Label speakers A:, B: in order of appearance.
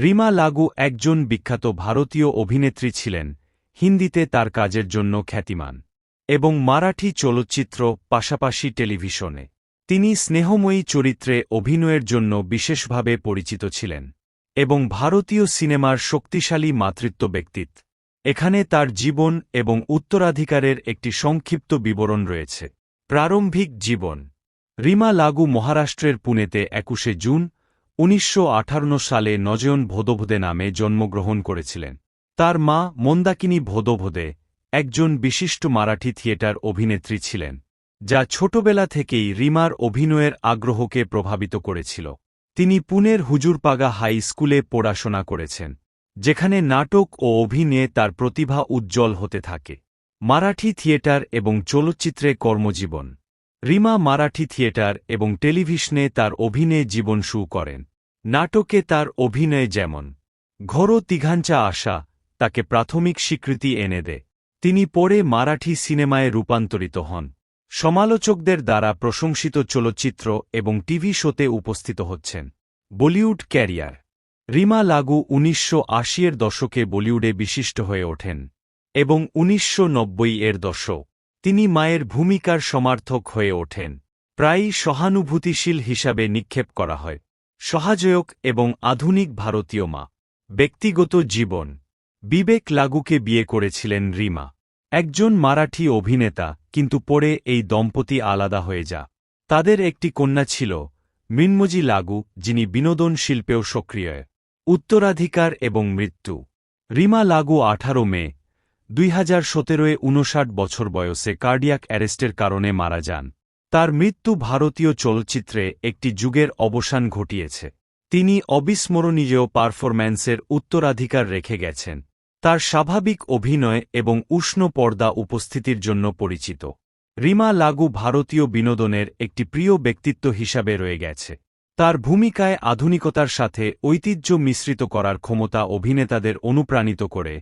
A: রিমা লাগু একজন বিখ্যাত ভারতীয় অভিনেত্রী ছিলেন, হিন্দিতে তার কাজের জন্য খ্যাতিমান, এবং মারাঠি চলচ্চিত্র পাশাপাশি টেলিভিশনে। তিনি স্নেহময়ী চরিত্রে অভিনয়ের জন্য বিশেষভাবে পরিচিত ছিলেন, এবং ভারতীয় সিনেমার শক্তিশালী মাতৃত্ব ব্যক্তিত্ব। এখানে তার জীবন এবং উত্তরাধিকারের একটি সংক্ষিপ্ত বিবরণ রয়েছে। প্রারম্ভিক জীবন, রিমা লাগু মহারাষ্ট্রের পুনেতে একুশে জুন উনিশশো সালে নজয়ন ভোদভোদে নামে জন্মগ্রহণ করেছিলেন। তার মা মন্দাকিনী ভোদভোদে একজন বিশিষ্ট মারাঠি থিয়েটার অভিনেত্রী ছিলেন, যা ছোটবেলা থেকেই রিমার অভিনয়ের আগ্রহকে প্রভাবিত করেছিল। তিনি পুনের হুজুরপাগা হাই স্কুলে পড়াশোনা করেছেন, যেখানে নাটক ও অভিনয়ে তার প্রতিভা উজ্জ্বল হতে থাকে। মারাঠি থিয়েটার এবং চলচ্চিত্রে কর্মজীবন। রিমা মারাঠি থিয়েটার এবং টেলিভিশনে তার অভিনয়ে জীবন শুরু করেন। নাটকে তার অভিনয় যেমন, ঘরো তিঘাঞ্চা আশা তাকে প্রাথমিক স্বীকৃতি এনে দেয় তিনি পরে মারাঠি সিনেমায় রূপান্তরিত হন। সমালোচকদের দ্বারা প্রশংসিত চলচ্চিত্র এবং টিভি শোতে উপস্থিত হচ্ছেন। বলিউড ক্যারিয়ার। রিমা লাগু উনিশশো এর দশকে বলিউডে বিশিষ্ট হয়ে ওঠেন এবং উনিশশো নব্বই এর দশক তিনি মায়ের ভূমিকার সমার্থক হয়ে ওঠেন। প্রায়ই সহানুভূতিশীল হিসাবে নিক্ষেপ করা হয়। সহায়ক এবং আধুনিক ভারতীয় মা। ব্যক্তিগত জীবন। বিবেক লাগুকে বিয়ে করেছিলেন রিমা। একজন মারাঠি অভিনেতা, কিন্তু পরে এই দম্পতি আলাদা হয়ে যা। তাদের একটি কন্যা ছিল মৃন্মজি লাগু, যিনি বিনোদন শিল্পেও সক্রিয়। উত্তরাধিকার এবং মৃত্যু। রিমা লাগু আঠারো মে, দুই হাজার সতেরোয় উনষাট বছর বয়সে কার্ডিয়াক অ্যারেস্টের কারণে মারা যান। তার মৃত্যু ভারতীয় চলচ্চিত্রে একটি যুগের অবসান ঘটিয়েছে। তিনি অবিস্মরণীয় পারফরম্যান্সের উত্তরাধিকার রেখে গেছেন। তার স্বাভাবিক অভিনয় এবং উষ্ণ পর্দা উপস্থিতির জন্য পরিচিত। রিমা লাগু ভারতীয় বিনোদনের একটি প্রিয় ব্যক্তিত্ব হিসাবে রয়ে গেছে। তার ভূমিকায় আধুনিকতার সাথে ঐতিহ্য মিশ্রিত করার ক্ষমতা অভিনেতাদের অনুপ্রাণিত করে